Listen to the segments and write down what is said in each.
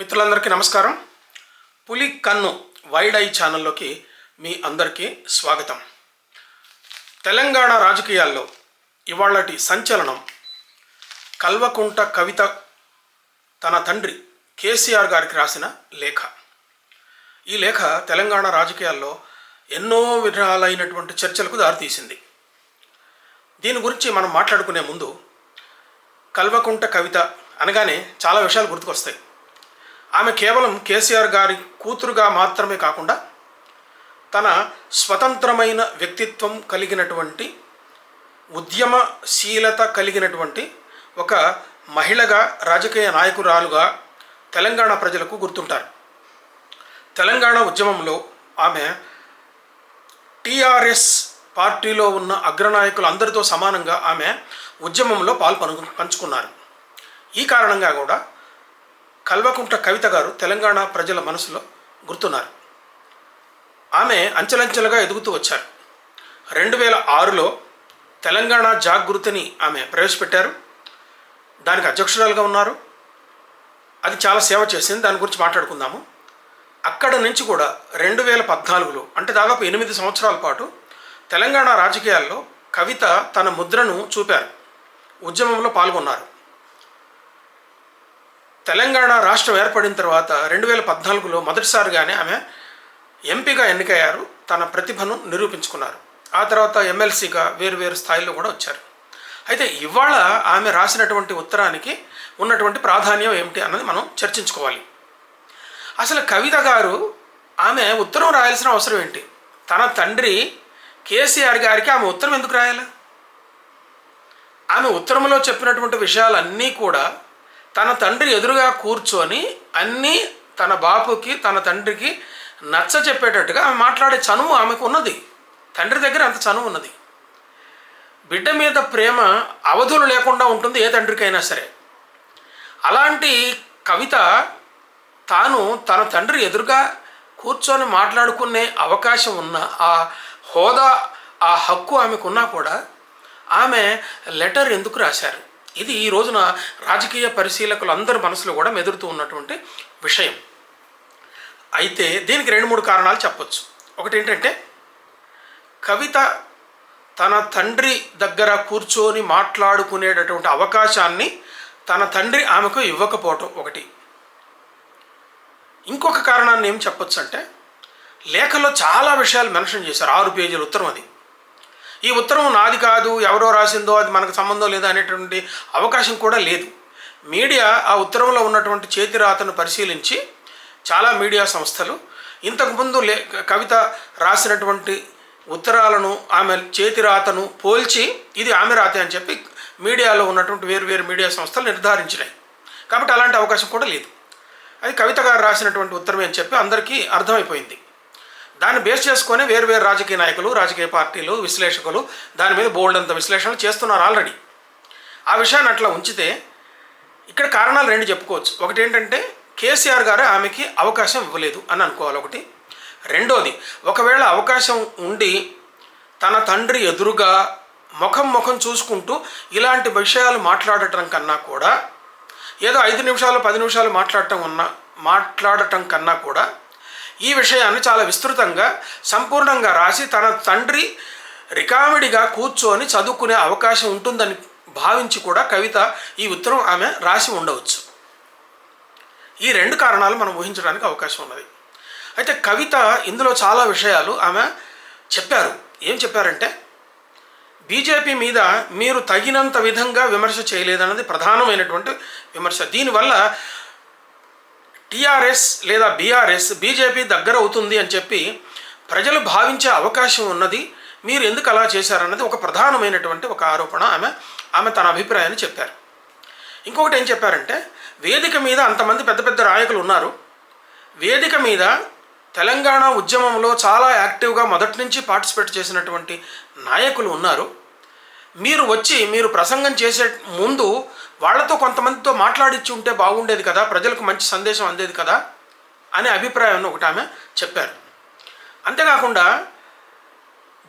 మిత్రులందరికీ నమస్కారం. పులి కన్ను వైడ్ ఐ ఛానల్లోకి మీ అందరికీ స్వాగతం. తెలంగాణ రాజకీయాల్లో ఇవాళటి సంచలనం. కల్వకుంట కవిత తన తండ్రి కేసీఆర్ గారికి రాసిన లేఖ. ఈ లేఖ తెలంగాణ రాజకీయాల్లో ఎన్నో విధాలైనటువంటి చర్చలకు దారితీసింది. దీని గురించి మనం మాట్లాడుకునే ముందు కల్వకుంట కవిత అనగానే చాలా విషయాలు గుర్తుకొస్తాయి. ఆమె కేవలం కేసీఆర్ గారి కూతురుగా మాత్రమే కాకుండా తన స్వతంత్రమైన వ్యక్తిత్వం కలిగినటువంటి ఉద్యమశీలత కలిగినటువంటి ఒక మహిళగా రాజకీయ నాయకురాలుగా తెలంగాణ ప్రజలకు గుర్తుంటారు. తెలంగాణ ఉద్యమంలో ఆమె టీఆర్ఎస్ పార్టీలో ఉన్న అగ్రనాయకులు అందరితో సమానంగా ఆమె ఉద్యమంలో పాల్పను పంచుకున్నారు. ఈ కారణంగా కూడా కల్వకుంట కవిత గారు తెలంగాణ ప్రజల మనసులో గుర్తున్నారు. ఆమె అంచెలంచెలుగా ఎదుగుతూ వచ్చారు. రెండు వేల ఆరులో తెలంగాణ జాగృతిని ఆమె ప్రవేశపెట్టారు. దానికి అధ్యక్షురాలుగా ఉన్నారు. అది చాలా సేవ చేసింది. దాని గురించి మాట్లాడుకుందాము. అక్కడ నుంచి కూడా రెండు వేల పద్నాలుగులో అంటే దాదాపు ఎనిమిది సంవత్సరాల పాటు తెలంగాణ రాజకీయాల్లో కవిత తన ముద్రను చూపారు. ఉద్యమంలో పాల్గొన్నారు. తెలంగాణ రాష్ట్రం ఏర్పడిన తర్వాత రెండు వేల పద్నాలుగులో మొదటిసారిగానే ఆమె ఎంపీగా ఎన్నికయ్యారు. తన ప్రతిభను నిరూపించుకున్నారు. ఆ తర్వాత ఎమ్మెల్సీగా వేరు వేరు స్థాయిలో కూడా వచ్చారు. అయితే ఇవాళ ఆమె రాసినటువంటి ఉత్తరానికి ఉన్నటువంటి ప్రాధాన్యం ఏమిటి అన్నది మనం చర్చించుకోవాలి. అసలు కవిత గారు ఆమె ఉత్తరం రాయాల్సిన అవసరం ఏంటి? తన తండ్రి కేసీఆర్ గారికి ఆమె ఉత్తరం ఎందుకు రాయాలి? ఆమె ఉత్తరంలో చెప్పినటువంటి విషయాలన్నీ కూడా తన తండ్రి ఎదురుగా కూర్చొని అన్నీ తన బాపుకి తన తండ్రికి నచ్చ చెప్పేటట్టుగా ఆమె మాట్లాడే చనువు ఆమెకు ఉన్నది. తండ్రి దగ్గర అంత చనువు ఉన్నది. బిడ్డ మీద ప్రేమ అవధులు లేకుండా ఉంటుంది ఏ తండ్రికైనా సరే. అలాంటి కవిత తాను తన తండ్రి ఎదురుగా కూర్చొని మాట్లాడుకునే అవకాశం ఉన్న ఆ హోదా ఆ హక్కు ఆమెకున్నా కూడా ఆమె లెటర్ ఎందుకు రాశారు? ఇది ఈ రోజున రాజకీయ పరిశీలకులు అందరి మనసులో కూడా మెదురుతూ ఉన్నటువంటి విషయం. అయితే దీనికి రెండు మూడు కారణాలు చెప్పొచ్చు. ఒకటి ఏంటంటే కవిత తన తండ్రి దగ్గర కూర్చొని మాట్లాడుకునేటటువంటి అవకాశాన్ని తన తండ్రి ఆమెకు ఇవ్వకపోవటం ఒకటి. ఇంకొక కారణాన్ని ఏం చెప్పొచ్చు అంటే లేఖలో చాలా విషయాలు మెన్షన్ చేశారు ఆరు పేజీల ఉత్తరం అది. ఈ ఉత్తరం నాది కాదు ఎవరో రాసిందో అది మనకు సంబంధం లేదో అనేటువంటి అవకాశం కూడా లేదు. మీడియా ఆ ఉత్తరంలో ఉన్నటువంటి చేతిరాతను పరిశీలించి చాలా మీడియా సంస్థలు ఇంతకుముందు లే కవిత రాసినటువంటి ఉత్తరాలను ఆమె చేతిరాతను పోల్చి ఇది ఆమె రాతే అని చెప్పి మీడియాలో ఉన్నటువంటి వేరు వేరు మీడియా సంస్థలు నిర్ధారించినాయి. కాబట్టి అలాంటి అవకాశం కూడా లేదు. అది కవిత గారు రాసినటువంటి ఉత్తరమే అని చెప్పి అందరికీ అర్థమైపోయింది. దాన్ని బేస్ చేసుకొని వేరు వేరు రాజకీయ నాయకులు రాజకీయ పార్టీలు విశ్లేషకులు దాని మీద బోల్డ్ అంత విశ్లేషణలు చేస్తున్నారు ఆల్రెడీ. ఆ విషయాన్ని అట్లా ఉంచితే ఇక్కడ కారణాలు రెండు చెప్పుకోవచ్చు. ఒకటి ఏంటంటే కేసీఆర్ గారు ఆమెకి అవకాశం ఇవ్వలేదు అని అనుకోవాలి ఒకటి. రెండోది ఒకవేళ అవకాశం ఉండి తన తండ్రి ఎదురుగా ముఖం ముఖం చూసుకుంటూ ఇలాంటి విషయాలు మాట్లాడటం కన్నా కూడా ఏదో ఐదు నిమిషాలు పది నిమిషాలు మాట్లాడటం ఉన్న మాట్లాడటం కన్నా కూడా ఈ విషయాన్ని చాలా విస్తృతంగా సంపూర్ణంగా రాసి తన తండ్రి రికామిడిగా కూర్చొని చదువుకునే అవకాశం ఉంటుందని భావించి కూడా కవిత ఈ ఉత్తరం ఆమె రాసి ఉండవచ్చు. ఈ రెండు కారణాలు మనం ఊహించడానికి అవకాశం ఉన్నది. అయితే కవిత ఇందులో చాలా విషయాలు ఆమె చెప్పారు. ఏం చెప్పారంటే బీజేపీ మీద మీరు తగినంత విధంగా విమర్శ చేయలేదన్నది ప్రధానమైనటువంటి విమర్శ. దీనివల్ల టీఆర్ఎస్ లేదా బీఆర్ఎస్ బీజేపీ దగ్గర అవుతుంది అని చెప్పి ప్రజలు భావించే అవకాశం ఉన్నది. మీరు ఎందుకు అలా చేశారన్నది ఒక ప్రధానమైనటువంటి ఒక ఆరోపణ ఆమె ఆమె తన అభిప్రాయాన్ని చెప్పారు. ఇంకొకటి ఏం చెప్పారంటే వేదిక మీద అంతమంది పెద్ద పెద్ద నాయకులు ఉన్నారు. వేదిక మీద తెలంగాణ ఉద్యమంలో చాలా యాక్టివ్గా మొదటి నుంచి పార్టిసిపేట్ చేసినటువంటి నాయకులు ఉన్నారు. మీరు వచ్చి మీరు ప్రసంగం చేసే ముందు వాళ్ళతో కొంతమందితో మాట్లాడిచ్చి ఉంటే బాగుండేది కదా ప్రజలకు మంచి సందేశం అందేది కదా అనే అభిప్రాయాన్ని ఒకటి ఆమె చెప్పారు. అంతేకాకుండా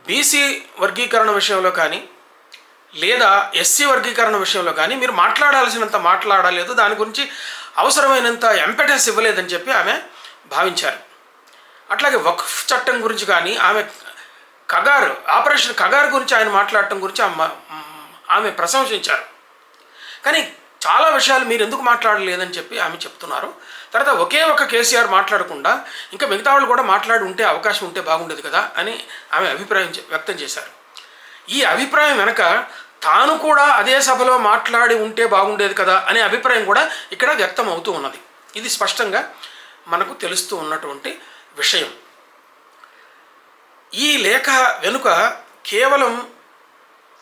బీసీ వర్గీకరణ విషయంలో కానీ లేదా ఎస్సీ వర్గీకరణ విషయంలో కానీ మీరు మాట్లాడాల్సినంత మాట్లాడలేదు దాని గురించి అవసరమైనంత ఎంపెటెన్స్ ఇవ్వలేదని చెప్పి ఆమె భావించారు. అట్లాగే వక్ఫ్ చట్టం గురించి కానీ ఆమె కగారు ఆపరేషన్ కగారు గురించి ఆయన మాట్లాడటం గురించి ఆమె ఆమె ప్రశంసించారు. కానీ చాలా విషయాలు మీరు ఎందుకు మాట్లాడలేదని చెప్పి ఆమె చెప్తున్నారు. తర్వాత ఒకే ఒక కేసీఆర్ మాట్లాడకుండా ఇంకా మిగతా వాళ్ళు కూడా మాట్లాడి ఉంటే అవకాశం ఉంటే బాగుండేది కదా అని ఆమె అభిప్రాయం వ్యక్తం చేశారు. ఈ అభిప్రాయం వెనక తాను కూడా అదే సభలో మాట్లాడి ఉంటే బాగుండేది కదా అనే అభిప్రాయం కూడా ఇక్కడ వ్యక్తం అవుతూ ఉన్నది. ఇది స్పష్టంగా మనకు తెలుస్తూ ఉన్నటువంటి విషయం. ఈ లేఖ వెనుక కేవలం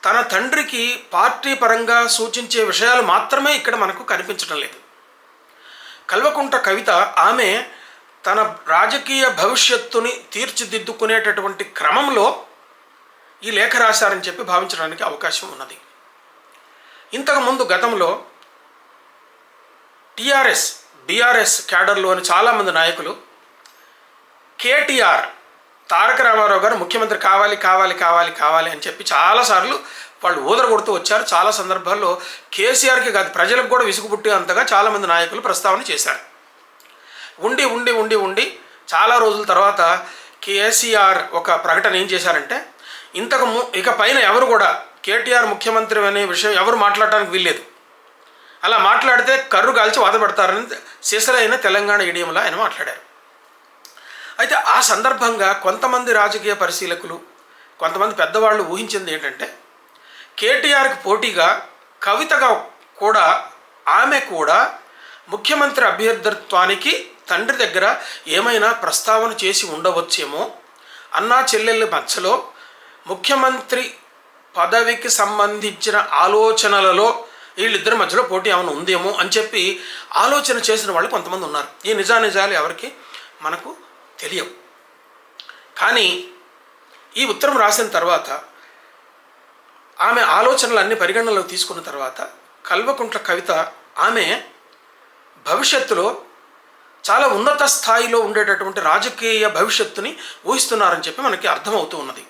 తన తండ్రికి పార్టీ పరంగా సూచించే విషయాలు మాత్రమే ఇక్కడ మనకు కనిపించడం లేదు. కల్వకుంట కవిత ఆమె తన రాజకీయ భవిష్యత్తుని తీర్చిదిద్దుకునేటటువంటి క్రమంలో ఈ లేఖ రాశారని చెప్పి భావించడానికి అవకాశం ఉన్నది. ఇంతకుముందు గతంలో టీఆర్ఎస్ బీఆర్ఎస్ క్యాడర్లోని చాలామంది నాయకులు కేటీఆర్ తారక రామారావు గారు ముఖ్యమంత్రి కావాలి కావాలి కావాలి కావాలి అని చెప్పి చాలాసార్లు వాళ్ళు ఊదర కొడుతూ వచ్చారు. చాలా సందర్భాల్లో కేసీఆర్కి కాదు ప్రజలకు కూడా విసుగు పుట్టే అంతగా చాలామంది నాయకులు ప్రస్తావన చేశారు. ఉండి ఉండి ఉండి ఉండి చాలా రోజుల తర్వాత కేసీఆర్ ఒక ప్రకటన ఏం చేశారంటే ఇంతకు ము ఇక పైన ఎవరు కూడా కేటీఆర్ ముఖ్యమంత్రి అనే విషయం ఎవరు మాట్లాడటానికి వీల్లేదు. అలా మాట్లాడితే కర్రు కాల్చి వాదపడతారని సిసలైన తెలంగాణ ఇడియంలో ఆయన మాట్లాడారు. అయితే ఆ సందర్భంగా కొంతమంది రాజకీయ పరిశీలకులు కొంతమంది పెద్దవాళ్ళు ఊహించింది ఏంటంటే కేటీఆర్కి పోటీగా కవితగా కూడా ఆమె కూడా ముఖ్యమంత్రి అభ్యర్థిత్వానికి తండ్రి దగ్గర ఏమైనా ప్రస్తావన చేసి ఉండవచ్చేమో అన్నా చెల్లెళ్ళ మధ్యలో ముఖ్యమంత్రి పదవికి సంబంధించిన ఆలోచనలలో వీళ్ళిద్దరి మధ్యలో పోటీ ఏమైనా ఉందేమో అని చెప్పి ఆలోచన చేసిన వాళ్ళు కొంతమంది ఉన్నారు. ఈ నిజానిజాలు ఎవరికి? మనకు తెలియవు. కానీ ఈ ఉత్తరం రాసిన తర్వాత ఆమె ఆలోచనలు అన్ని పరిగణనలోకి తీసుకున్న తర్వాత కల్వకుంట్ల కవిత ఆమె భవిష్యత్తులో చాలా ఉన్నత స్థాయిలో ఉండేటటువంటి రాజకీయ భవిష్యత్తుని ఊహిస్తున్నారని చెప్పి మనకి అర్థమవుతూ ఉన్నది.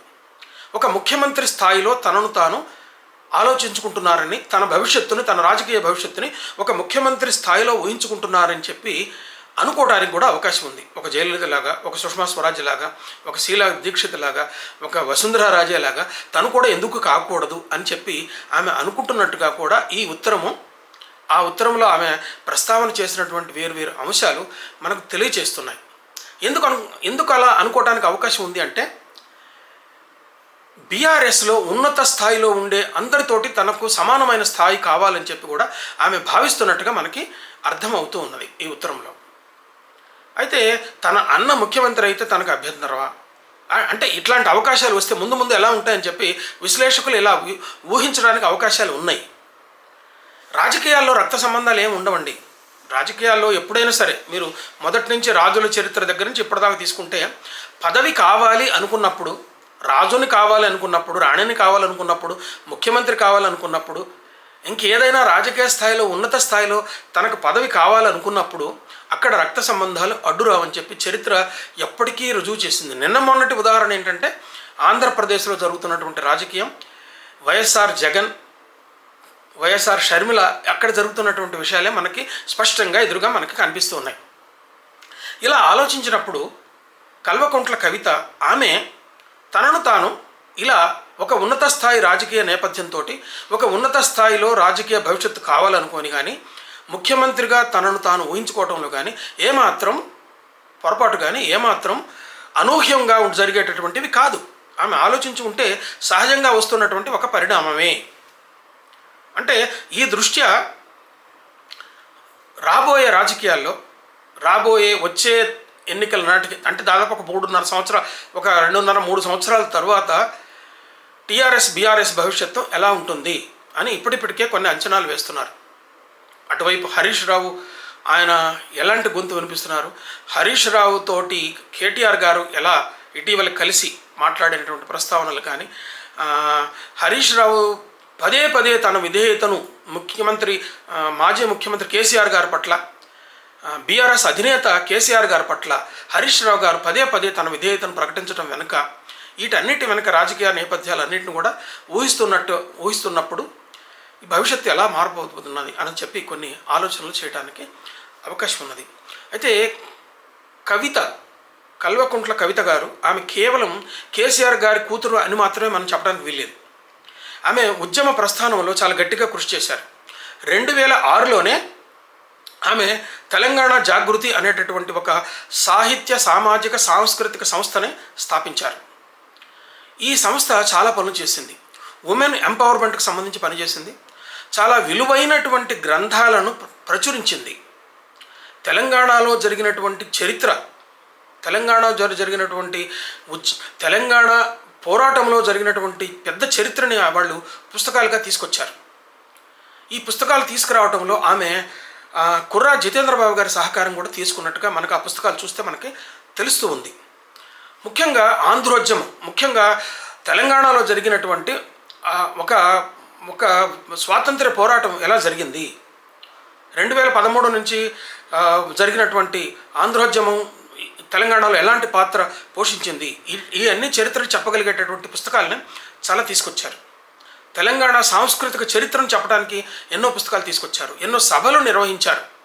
ఒక ముఖ్యమంత్రి స్థాయిలో తనను తాను ఆలోచించుకుంటున్నారని తన భవిష్యత్తుని తన రాజకీయ భవిష్యత్తుని ఒక ముఖ్యమంత్రి స్థాయిలో ఊహించుకుంటున్నారని చెప్పి అనుకోవడానికి కూడా అవకాశం ఉంది. ఒక జయలలిత లాగా ఒక సుష్మా స్వరాజ్ లాగా ఒక శీలా దీక్షిత్ లాగా ఒక వసుంధరా రాజే లాగా తను కూడా ఎందుకు కాకూడదు అని చెప్పి ఆమె అనుకుంటున్నట్టుగా కూడా ఈ ఉత్తరము ఆ ఉత్తరంలో ఆమె ప్రస్తావన చేసినటువంటి వేరు వేరు అంశాలు మనకు తెలియచేస్తున్నాయి. ఎందుకు అను ఎందుకు అలా అనుకోవడానికి అవకాశం ఉంది అంటే బీఆర్ఎస్లో ఉన్నత స్థాయిలో ఉండే అందరితోటి తనకు సమానమైన స్థాయి కావాలని చెప్పి కూడా ఆమె భావిస్తున్నట్టుగా మనకి అర్థమవుతూ ఉన్నది ఈ ఉత్తరంలో. అయితే తన అన్న ముఖ్యమంత్రి అయితే తనకు అభ్యంతరమా అంటే ఇట్లాంటి అవకాశాలు వస్తే ముందు ముందు ఎలా ఉంటాయని చెప్పి విశ్లేషకులు ఇలా ఊహించడానికి అవకాశాలు ఉన్నాయి. రాజకీయాల్లో రక్త సంబంధాలు ఏమి ఉండవండి. రాజకీయాల్లో ఎప్పుడైనా సరే మీరు మొదటి నుంచి రాజుల చరిత్ర దగ్గర నుంచి ఇప్పటిదాకా తీసుకుంటే పదవి కావాలి అనుకున్నప్పుడు రాజుని కావాలి అనుకున్నప్పుడు రాణిని కావాలనుకున్నప్పుడు ముఖ్యమంత్రి కావాలనుకున్నప్పుడు ఇంకేదైనా రాజకీయ స్థాయిలో ఉన్నత స్థాయిలో తనకు పదవి కావాలనుకున్నప్పుడు అక్కడ రక్త సంబంధాలు అడ్డురావని చెప్పి చరిత్ర ఎప్పటికీ రుజువు చేసింది. నిన్న మొన్నటి ఉదాహరణ ఏంటంటే ఆంధ్రప్రదేశ్లో జరుగుతున్నటువంటి రాజకీయం వైఎస్ఆర్ జగన్ వైఎస్ఆర్ షర్మిల అక్కడ జరుగుతున్నటువంటి విషయాలే మనకి స్పష్టంగా ఎదురుగా మనకి కనిపిస్తూ ఉన్నాయి. ఇలా ఆలోచించినప్పుడు కల్వకుంట్ల కవిత ఆమె తనను తాను ఇలా ఒక ఉన్నత స్థాయి రాజకీయ నేపథ్యంతో ఒక ఉన్నత స్థాయిలో రాజకీయ భవిష్యత్తు కావాలనుకోని కానీ ముఖ్యమంత్రిగా తనను తాను ఊహించుకోవడంలో కానీ ఏమాత్రం పొరపాటు కానీ ఏమాత్రం అనూహ్యంగా జరిగేటటువంటివి కాదు. ఆమె ఆలోచించి ఉంటే సహజంగా వస్తున్నటువంటి ఒక పరిణామమే. అంటే ఈ దృష్ట్యా రాబోయే రాజకీయాల్లో రాబోయే వచ్చే ఎన్నికల నాటికి అంటే దాదాపు ఒక మూడున్నర సంవత్సరాలు ఒక రెండున్నర మూడు సంవత్సరాల తర్వాత టీఆర్ఎస్ బీఆర్ఎస్ భవిష్యత్తు ఎలా ఉంటుంది అని ఇప్పటిప్పటికే కొన్ని అంచనాలు వేస్తున్నారు. అటువైపు హరీష్ రావు ఆయన ఎలాంటి గొంతు వినిపిస్తున్నారు? హరీష్ రావు తోటి కేటీఆర్ గారు ఎలా ఇటీవల కలిసి మాట్లాడినటువంటి ప్రస్తావనలు కానీ హరీష్ రావు పదే పదే తన విధేయతను ముఖ్యమంత్రి మాజీ ముఖ్యమంత్రి కేసీఆర్ గారి పట్ల బీఆర్ఎస్ అధినేత కేసీఆర్ గారి పట్ల హరీష్ రావు గారు పదే పదే తన విధేయతను ప్రకటించడం వెనుక వీటన్నిటి వెనుక రాజకీయ నేపథ్యాలన్నింటిని కూడా ఊహిస్తున్నట్టు ఊహిస్తున్నప్పుడు ఈ భవిష్యత్తు ఎలా మారిపోతున్నది అని చెప్పి కొన్ని ఆలోచనలు చేయడానికి అవకాశం ఉన్నది. అయితే కవిత కల్వకుంట్ల కవిత గారు ఆమె కేవలం కేసీఆర్ గారి కూతురు అని మాత్రమే మనం చెప్పడానికి వీల్లేదు. ఆమె ఉద్యమ ప్రస్థానంలో చాలా గట్టిగా కృషి చేశారు. రెండు వేల ఆరులోనే ఆమె తెలంగాణ జాగృతి అనేటటువంటి ఒక సాహిత్య సామాజిక సాంస్కృతిక సంస్థని స్థాపించారు. ఈ సంస్థ చాలా పనులు చేసింది. ఉమెన్ ఎంపవర్మెంట్కి సంబంధించి పనిచేసింది. చాలా విలువైనటువంటి గ్రంథాలను ప్రచురించింది. తెలంగాణలో జరిగినటువంటి చరిత్ర తెలంగాణ జరిగినటువంటి ఉజ్ తెలంగాణ పోరాటంలో జరిగినటువంటి పెద్ద చరిత్రని వాళ్ళు పుస్తకాలుగా తీసుకొచ్చారు. ఈ పుస్తకాలు తీసుకురావడంలో ఆమె కుర్రా జితేంద్రబాబు గారి సహకారం కూడా తీసుకున్నట్టుగా మనకు ఆ పుస్తకాలు చూస్తే మనకి తెలుస్తూ ఉంది. ముఖ్యంగా ఆంధ్రోద్యమం ముఖ్యంగా తెలంగాణలో జరిగినటువంటి ఒక ఒక స్వాతంత్ర్య పోరాటం ఎలా జరిగింది? రెండు వేల పదమూడు నుంచి జరిగినటువంటి ఆంధ్రోద్యమం తెలంగాణలో ఎలాంటి పాత్ర పోషించింది? ఈ అన్ని చరిత్రలు చెప్పగలిగేటటువంటి పుస్తకాలను చాలా తీసుకొచ్చారు. తెలంగాణ సాంస్కృతిక చరిత్రను చెప్పడానికి ఎన్నో పుస్తకాలు తీసుకొచ్చారు. ఎన్నో సభలు నిర్వహించారు.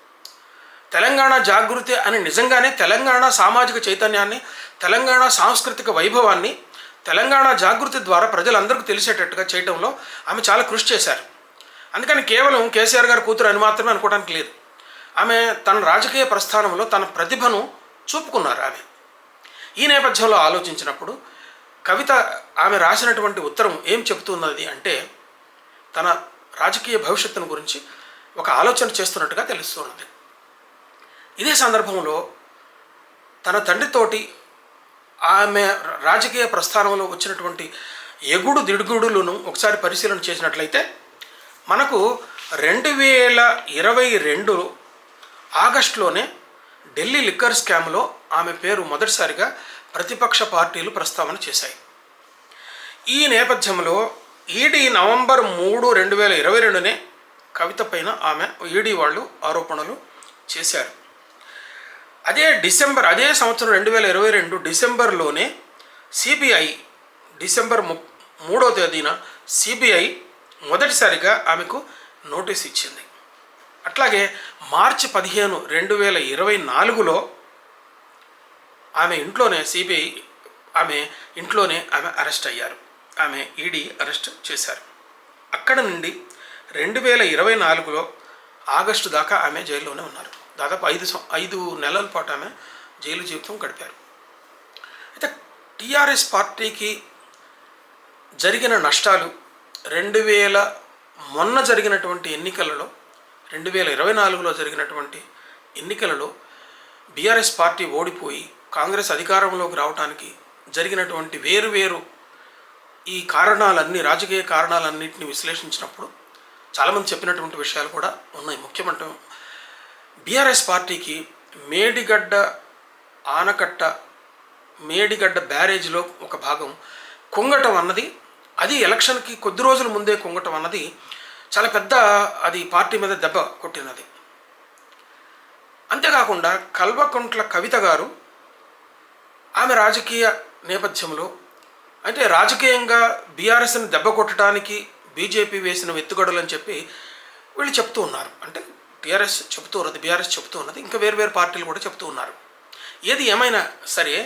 తెలంగాణ జాగృతి అని నిజంగానే తెలంగాణ సామాజిక చైతన్యాన్ని తెలంగాణ సాంస్కృతిక వైభవాన్ని తెలంగాణ జాగృతి ద్వారా ప్రజలందరికీ తెలిసేటట్టుగా చేయడంలో ఆమె చాలా కృషి చేశారు. అందుకని కేవలం కేసీఆర్ గారి కూతురు అని మాత్రమే అనుకోవడానికి లేదు. ఆమె తన రాజకీయ ప్రస్థానంలో తన ప్రతిభను చూపుకున్నారు ఆమె. ఈ నేపథ్యంలో ఆలోచించినప్పుడు కవిత ఆమె రాసినటువంటి ఉత్తరం ఏం చెబుతున్నది అంటే తన రాజకీయ భవిష్యత్తును గురించి ఒక ఆలోచన చేస్తున్నట్టుగా తెలుస్తున్నది ఇదే సందర్భంలో తన తండ్రితోటి ఆమె రాజకీయ ప్రస్థానంలో వచ్చినటువంటి ఎగుడు దిడుగుడులను ఒకసారి పరిశీలన చేసినట్లయితే మనకు రెండు వేల ఇరవై రెండు ఆగస్టులోనే ఢిల్లీ లిక్కర్ స్కామ్లో ఆమె పేరు మొదటిసారిగా ప్రతిపక్ష పార్టీలు ప్రస్తావన చేశాయి. ఈ నేపథ్యంలో ఈడీ నవంబర్ మూడు రెండు వేల ఇరవై రెండునే కవిత పైన ఆమె ఈడీ వాళ్ళు ఆరోపణలు చేశారు. అదే డిసెంబర్ అదే సంవత్సరం రెండు వేల ఇరవై రెండు డిసెంబర్లోనే సిబిఐ డిసెంబర్ ము మూడో తేదీన సిబిఐ మొదటిసారిగా ఆమెకు నోటీస్ ఇచ్చింది. అట్లాగే మార్చి పదిహేను రెండు వేల ఇరవై నాలుగులో ఆమె ఇంట్లోనే సిబిఐ ఆమె ఇంట్లోనే ఆమె అరెస్ట్ అయ్యారు. ఆమె ఈడీ అరెస్ట్ చేశారు. అక్కడ నుండి రెండు వేల ఇరవై నాలుగులో ఆగస్టు దాకా ఆమె జైల్లోనే ఉన్నారు. దాదాపు ఐదు ఐదు నెలల పాటు ఆమె జైలు జీవితం గడిపారు. అయితే టీఆర్ఎస్ పార్టీకి జరిగిన నష్టాలు రెండు వేల మొన్న జరిగినటువంటి ఎన్నికలలో రెండు వేల ఇరవై నాలుగులో జరిగినటువంటి ఎన్నికలలో బీఆర్ఎస్ పార్టీ ఓడిపోయి కాంగ్రెస్ అధికారంలోకి రావడానికి జరిగినటువంటి వేరు వేరు ఈ కారణాలన్నీ రాజకీయ కారణాలన్నింటినీ విశ్లేషించినప్పుడు చాలామంది చెప్పినటువంటి విషయాలు కూడా ఉన్నాయి. ముఖ్యమంటే బీఆర్ఎస్ పార్టీకి మేడిగడ్డ ఆనకట్ట మేడిగడ్డ బ్యారేజ్లో ఒక భాగం కుంగటం అన్నది అది ఎలక్షన్కి కొద్ది రోజుల ముందే కుంగటం అన్నది చాలా పెద్ద అది పార్టీ మీద దెబ్బ కొట్టినది. అంతేకాకుండా కల్వకుంట్ల కవిత గారు ఆమె రాజకీయ నేపథ్యంలో అంటే రాజకీయంగా బీఆర్ఎస్ని దెబ్బ కొట్టడానికి బీజేపీ వేసిన ఎత్తుగడలు అని చెప్పి వీళ్ళు చెప్తూ ఉన్నారు. అంటే టీఆర్ఎస్ చెబుతూ ఉన్నది బీఆర్ఎస్ చెబుతూ ఉన్నది ఇంకా వేరు వేరు పార్టీలు కూడా చెబుతూ ఉన్నారు. ఏది ఏమైనా సరే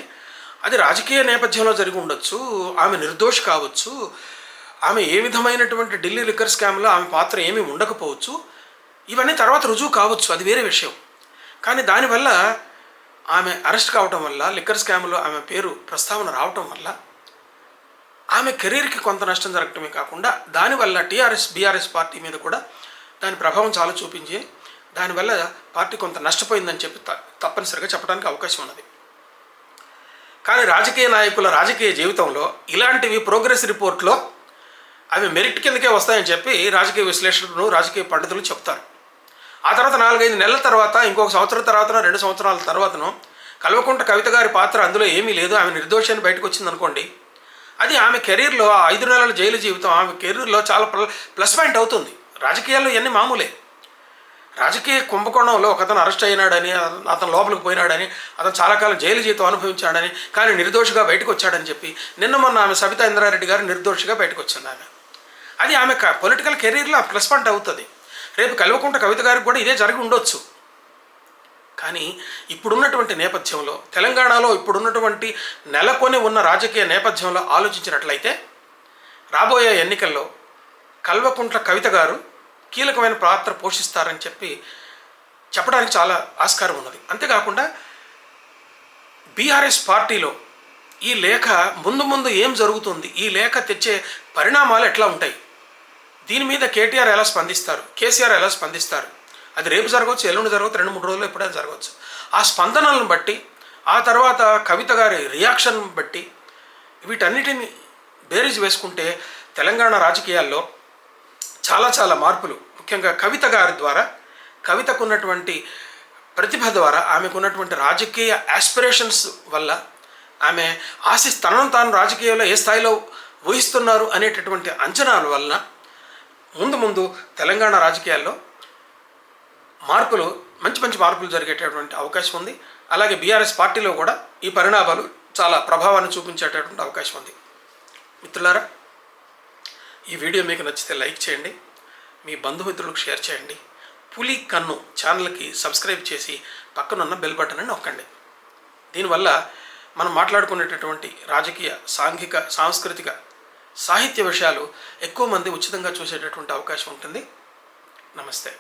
అది రాజకీయ నేపథ్యంలో జరిగి ఉండొచ్చు ఆమె నిర్దోషి కావచ్చు ఆమె ఏ విధమైనటువంటి ఢిల్లీ లిక్కర్ స్కామ్లో ఆమె పాత్ర ఏమీ ఉండకపోవచ్చు ఇవన్నీ తర్వాత రుజువు కావచ్చు అది వేరే విషయం. కానీ దానివల్ల ఆమె అరెస్ట్ కావటం వల్ల లిక్కర్ స్కామ్లో ఆమె పేరు ప్రస్తావన రావటం వల్ల ఆమె కెరీర్కి కొంత నష్టం జరగటమే కాకుండా దానివల్ల టీఆర్ఎస్ బీఆర్ఎస్ పార్టీ మీద కూడా దాని ప్రభావం చాలా చూపించి దానివల్ల పార్టీ కొంత నష్టపోయిందని చెప్పి తప్పనిసరిగా చెప్పడానికి అవకాశం ఉన్నది. కానీ రాజకీయ నాయకుల రాజకీయ జీవితంలో ఇలాంటివి ప్రోగ్రెస్ రిపోర్ట్లో అవి మెరిట్ కిందకే వస్తాయని చెప్పి రాజకీయ విశ్లేషకులు రాజకీయ పండితులు చెప్తారు. ఆ తర్వాత నాలుగైదు నెలల తర్వాత ఇంకొక సంవత్సరం తర్వాత రెండు సంవత్సరాల తర్వాతను కల్వకుంట కవిత గారి పాత్ర అందులో ఏమీ లేదు. ఆమె నిర్దోషాన్ని బయటకు వచ్చింది అనుకోండి. అది ఆమె కెరీర్లో ఐదు నెలల జైలు జీవితం ఆమె కెరీర్లో చాలా ప్లస్ పాయింట్ అవుతుంది. రాజకీయాల్లో ఇవన్నీ మామూలే. రాజకీయ కుంభకోణంలో ఒకతను అరెస్ట్ అయినాడని అతను- లోపలికి పోయినాడని అతను చాలా కాలం జైలు జీవితం అనుభవించాడని కానీ నిర్దోషిగా బయటకు వచ్చాడని చెప్పి నిన్న మొన్న ఆమె సబితా ఇంద్రారెడ్డి గారు నిర్దోషిగా బయటకు వచ్చింది ఆమె అది ఆమె పొలిటికల్ కెరీర్లో ప్లస్ పాయింట్ అవుతుంది. రేపు కల్వకుంట కవిత గారికి కూడా ఇదే జరిగి ఉండొచ్చు. కానీ ఇప్పుడున్నటువంటి నేపథ్యంలో తెలంగాణలో ఇప్పుడున్నటువంటి నెలకొని ఉన్న రాజకీయ నేపథ్యంలో ఆలోచించినట్లయితే రాబోయే ఎన్నికల్లో కల్వకుంట్ల కవిత గారు కీలకమైన పాత్ర పోషిస్తారని చెప్పి చెప్పడానికి చాలా ఆస్కారం ఉన్నది. అంతేకాకుండా బీఆర్ఎస్ పార్టీలో ఈ లేఖ ముందు ముందు ఏం జరుగుతుంది? ఈ లేఖ తెచ్చే పరిణామాలు ఎట్లా ఉంటాయి? దీని మీద కేటీఆర్ ఎలా స్పందిస్తారు? కేసీఆర్ ఎలా స్పందిస్తారు? అది రేపు జరగవచ్చు ఎల్లుండి జరగవచ్చు రెండు మూడు రోజులు ఎప్పుడైనా జరగవచ్చు. ఆ స్పందనలను బట్టి ఆ తర్వాత కవిత గారి రియాక్షన్ బట్టి వీటన్నిటిని బేరీజ్ వేసుకుంటే తెలంగాణ రాజకీయాల్లో చాలా చాలా మార్పులు. ముఖ్యంగా కవిత గారి ద్వారా కవితకు ఉన్నటువంటి ప్రతిభ ద్వారా ఆమెకున్నటువంటి రాజకీయ ఆస్పిరేషన్స్ వల్ల ఆమె ఆశి తనను తాను రాజకీయాల్లో ఏ స్థాయిలో ఊహిస్తున్నారు అనేటటువంటి అంచనాల వలన ముందు ముందు తెలంగాణ రాజకీయాల్లో మార్పులు మంచి మంచి మార్పులు జరిగేటటువంటి అవకాశం ఉంది. అలాగే బీఆర్ఎస్ పార్టీలో కూడా ఈ పరిణామాలు చాలా ప్రభావాన్ని చూపించేటటువంటి అవకాశం ఉంది. మిత్రులారా ఈ వీడియో మీకు నచ్చితే లైక్ చేయండి మీ బంధుమిత్రులకు షేర్ చేయండి పులి కన్ను ఛానల్కి సబ్స్క్రైబ్ చేసి పక్కనున్న బెల్ బటన్ అని నొక్కండి. దీనివల్ల మనం మాట్లాడుకునేటటువంటి రాజకీయ సాంఘిక సాంస్కృతిక సాహిత్య విషయాలు ఎక్కువ మంది ఉచితంగా చూసేటటువంటి అవకాశం ఉంటుంది. నమస్తే.